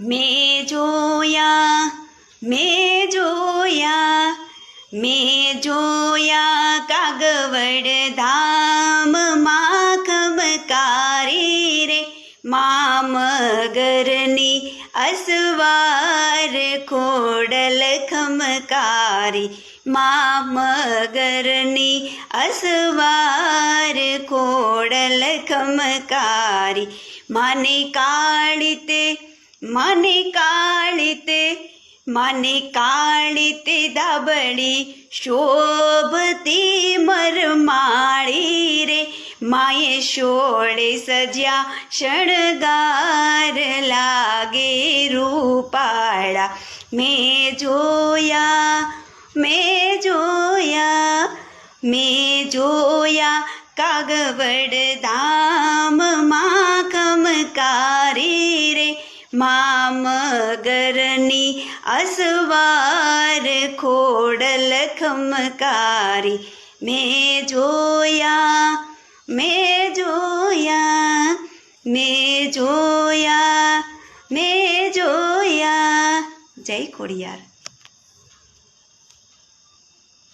મેં જોયા મેં જોયા મેં જોયા કાગવડ ધામ માખમકારી રે. મામગરની અસવાર ખોડલ ખમકારી. મામગરની અસવાર ખોડલ ખમકારી. માને કાળીતે માને કાળીતે માને કાળીતે દાબડી શોભતી મરમાળી રે માએ શોળે સજ્યા શણગાર લાગે રૂપાળા મેં જોયા મેં જોયા મેં જોયા કાગવડ ધામ માખમકારી રે મામગરની અસવાર ખોડલ ખમકારી મેં જોયા મેં જોયા મેં જોયા મેં જોયા જય ખોડિયાર